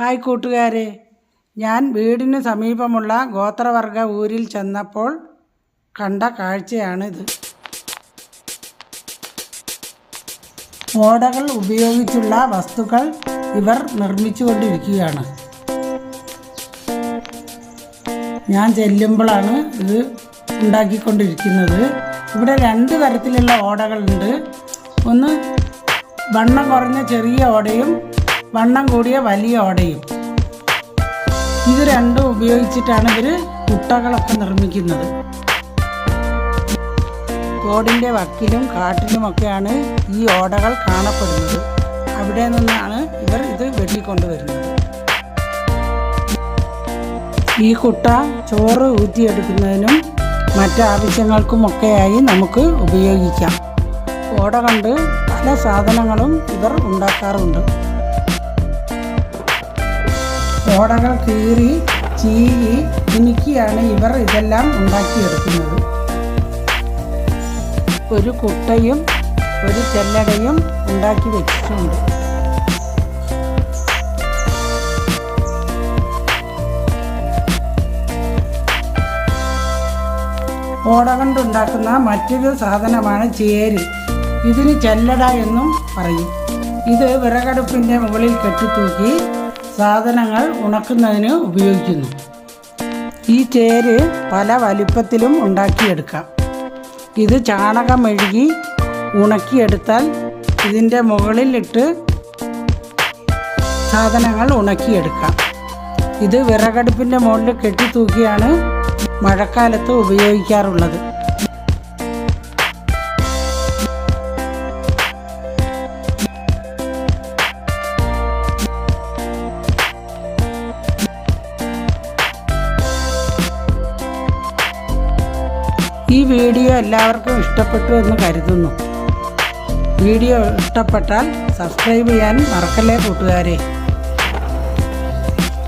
Hi കൂട്ടുകാരെ. ഞാൻ വീടിന് സമീപമുള്ള ഗോത്രവർഗ ഊരിൽ ചെന്നപ്പോൾ കണ്ട കാഴ്ചയാണിത്. ഓടകൾ ഉപയോഗിച്ചുള്ള വസ്തുക്കൾ ഇവർ നിർമ്മിച്ചുകൊണ്ടിരിക്കുകയാണ്. ഞാൻ ചെല്ലുമ്പോഴാണ് ഇത് ഉണ്ടാക്കിക്കൊണ്ടിരിക്കുന്നത്. ഇവിടെ രണ്ട് തരത്തിലുള്ള ഓടകളുണ്ട്. ഒന്ന് വണ്ണം കുറഞ്ഞ ചെറിയ ഓടയും വണ്ണം കൂടിയ വലിയ ഓടയും. ഇത് രണ്ടും ഉപയോഗിച്ചിട്ടാണ് ഇവർ കുട്ടകളൊക്കെ നിർമ്മിക്കുന്നത്. തോടിന്റെ വക്കിലും കാട്ടിലുമൊക്കെയാണ് ഈ ഓടകൾ കാണപ്പെടുന്നത്. അവിടെ നിന്നാണ് ഇവർ ഇത് വെട്ടിക്കൊണ്ടുവരുന്നത്. ഈ കുട്ട ചോറ് ഊറ്റിയെടുക്കുന്നതിനും മറ്റാവശ്യങ്ങൾക്കുമൊക്കെയായി നമുക്ക് ഉപയോഗിക്കാം. ഓട കണ്ട് പല സാധനങ്ങളും ഇവർ ഉണ്ടാക്കാറുണ്ട്. ഓടകൾ കീറി ചീകി മിനുക്കിയാണ് ഇവർ ഇതെല്ലാം ഉണ്ടാക്കിയെടുക്കുന്നത്. ഒരു കുട്ടയും ഒരു ചെല്ലടയും ഉണ്ടാക്കി വെച്ചിട്ടുണ്ട്. ഓട കൊണ്ടുണ്ടാക്കുന്ന മറ്റൊരു സാധനമാണ് ചേര്. ഇതിന് ചെല്ലട എന്നും പറയും. ഇത് വിറകടുപ്പിന്റെ മുകളിൽ കെട്ടിത്തൂക്കി സാധനങ്ങൾ ഉണക്കുന്നതിന് ഉപയോഗിക്കുന്നു. ഈ ചേര് പല വലിപ്പത്തിലും ഉണ്ടാക്കിയെടുക്കാം. ഇത് ചാണകം മെഴുകി ഉണക്കിയെടുത്താൽ ഇതിന്റെ മുകളിലിട്ട് സാധനങ്ങൾ ഉണക്കിയെടുക്കാം. ഇത് വിറകടുപ്പിന്റെ മുകളിൽ കെട്ടിത്തൂക്കിയാണ് മഴക്കാലത്ത് ഉപയോഗിക്കാറുള്ളത്. ഈ വീഡിയോ എല്ലാവർക്കും ഇഷ്ടപ്പെട്ടു എന്ന് കരുതുന്നു. വീഡിയോ ഇഷ്ടപ്പെട്ടാൽ സബ്സ്ക്രൈബ് ചെയ്യാൻ മറക്കല്ലേ കൂട്ടുകാരെ.